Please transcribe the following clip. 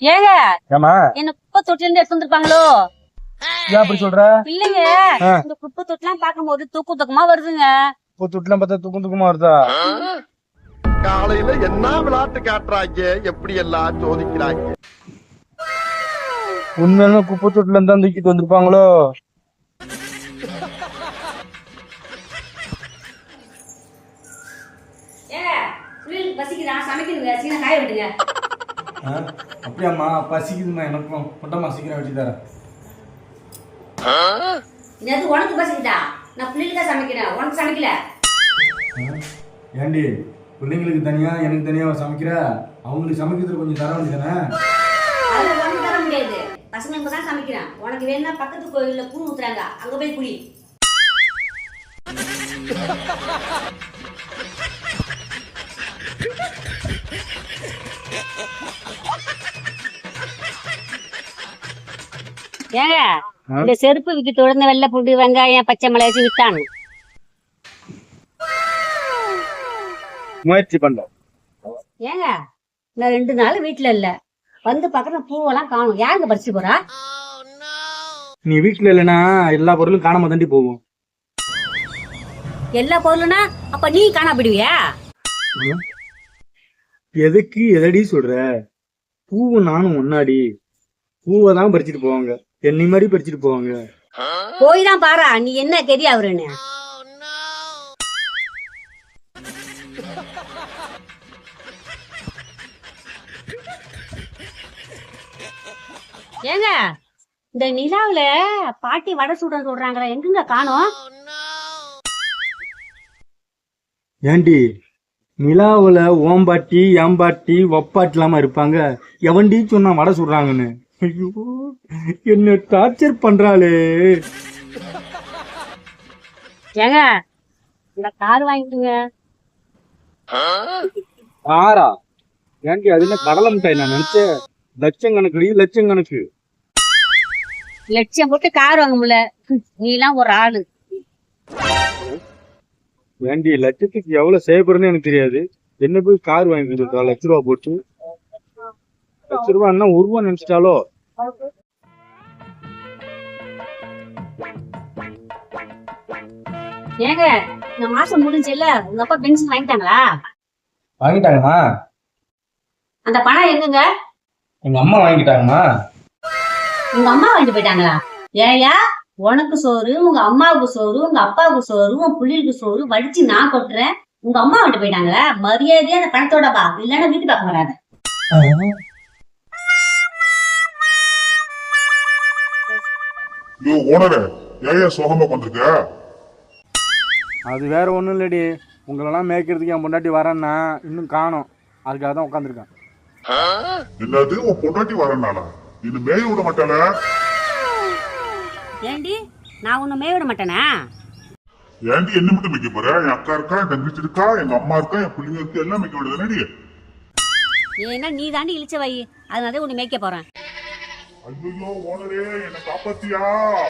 ஏங்க? ஏமா என்ன குப்பை தொட்டில இருந்து எடுத்து வந்திருப்பாங்களோ? ஏன் அப்படி சொல்ற? பிள்ளைங்க ஆ. இந்த குப்பை தொட்டிலாம் பார்க்கும்போது தூக்கு தூக்கமா வருதுங்க. இப்போ துட்டுலாம் பார்த்தா தூக்கம் தூக்கமா வருதா? காலையில என்ன விளையாட்டு காட்டுறாங்க? எப்படி எல்லாம் சோதிக்கிறாங்க? உண்மையிலுமே குப்பை தொட்டில இருந்தா தூக்கிட்டு வந்திருப்பாங்களோ? ஏங்க பிள்ளைங்களுக்கு பசிக்குதா? சமைக்கணுங்க. சீக்கிரம் காய விடுங்க அப்படியாம்மா பசிக்குதுமா எனக்கும் முட்டமா சீக்கிரம் வச்சு தரேன். இது உனக்கு பசிக்குதா? நான் பிள்ளைகளுக்கா சமைக்கிறேன். உனக்கு சமைக்கல? ஏண்டி பிள்ளைங்களுக்கு தனியா எனக்கு தனியா சமைக்கிற? அவங்களுக்கு சமைக்கிறது கொஞ்சம் தர வேண்டியதானே அதுல உனக்கு தர முடியாது. பசங்களுக்கு தான் சமைக்கிறேன் உனக்கு வேணா பக்கத்து கோயில்ல பூ ஊத்துறாங்க. அங்க போய் குடி. ஏங்க இந்த செருப்பு விற்க தொடர்ந்து வெள்ளை பூண்டு வெங்காயம் பச்சை மிளகாய் வித்தாங்க. முயற்சி பண்றோம் ஏங்க நான் ரெண்டு நாள் வீட்டுல இல்ல. வந்து பக்கத்துல பூவெல்லாம் காணும். யாருங்க பறிச்சு போறா? நீ வீட்டுல இல்லைன்னா எல்லா பொருளும் காணாம தாண்டி போகும். எல்லா பொருளும்னா அப்ப நீ காணப்படுவியா எதுக்கு எதடி சொல்ற? பூவு நானும் முன்னாடி பூவை தான் பறிச்சுட்டு போவாங்க. என்னை மாதிரி பறிச்சுட்டு போவாங்க. போய் தான் பாரா நீ என்ன கெதி அவருன்னு? ஏங்க இந்த நிலாவுல பாட்டி வடை சுட சொல்றாங்களா எங்கங்க காணோம்? ஏண்டி நிலாவுல ஓம்பாட்டி ஏம்பாட்டி ஒப்பாட்டி இல்லாம இருப்பாங்க. எவன்டி சொன்னா வடை சுடுறாங்கன்னு? ஐயோ என்ன டார்ச்சர் பண்றாளே. ஏங்க இந்த கார் வாங்கிட்டுங்க ஆறா ஏண்டி அது என்ன கடலை மிட்டாய் நான் நினைச்சேன். லட்சம் கணக்கு லட்சம் கணக்கு. லட்சியம் போட்டு கார் வாங்க முடியல. நீ எல்லாம் ஒரு ஆளு. ஏண்டி லட்சத்துக்கு எவ்வளவு செய்யப்படுறதுன்னு எனக்கு தெரியாது. என்ன போய் கார் வாங்கி கொடுத்தா? லட்ச ரூபா போட்டு. லட்ச ரூபா என்ன ஒரு ரூபா நினைச்சிட்டாலோ? ஏங்க இந்த மாசம் முடிஞ்சல உங்க அப்பா பென்ஷன் வாங்கிட்டாங்களா? வாங்கிட்டாங்கம்மா. அந்த பணம் எங்கங்க? எங்க அம்மா வாங்கிட்டாங்கம்மா. உங்க அம்மா வாங்கிட்டு போயிட்டாங்களா? ஏயா உனக்கு சோறு உங்க அம்மாவுக்கு சோறு உங்க அப்பாவுக்கு சோறு உன் புள்ளிகளுக்கு சோறு வடிச்சு நான் கொட்டுறேன். உங்க அம்மா வாங்கிட்டு போயிட்டாங்களா? மரியாதையா அந்த பணத்தோட பா இல்லைன்னா வீட்டு பக்கம் வராது. யோ ஓனரே ஏன் சோகமா கொண்டிருக்க அது வேற ஒண்ணும் இல்லடி. உங்களெல்லாம் மேய்க்கிறதுக்கு என் பொண்டாட்டி வரேன்னா இன்னும் காணோம். அதுக்காக தான் உட்காந்துருக்கேன். என்னது உன் பொண்டாட்டி வரேன்னாடா இன்னும் மேய விட மாட்டாள? ஏண்டி நான் உன்னை மேய விட மாட்டேனா? ஏன்டி என்ன மட்டும் வைக்க போற? என் அக்கா இருக்கா என் தங்கச்சி இருக்கா எங்க அம்மா இருக்கா என் பிள்ளைங்க இருக்கு எல்லாம் வைக்க விடுதானடி ஏன்னா நீ? தாண்டி இழிச்ச வை அதனால உன்னை மேய்க்க போறேன். ஐயோ ஓனரே என்னை காப்பாத்தியா?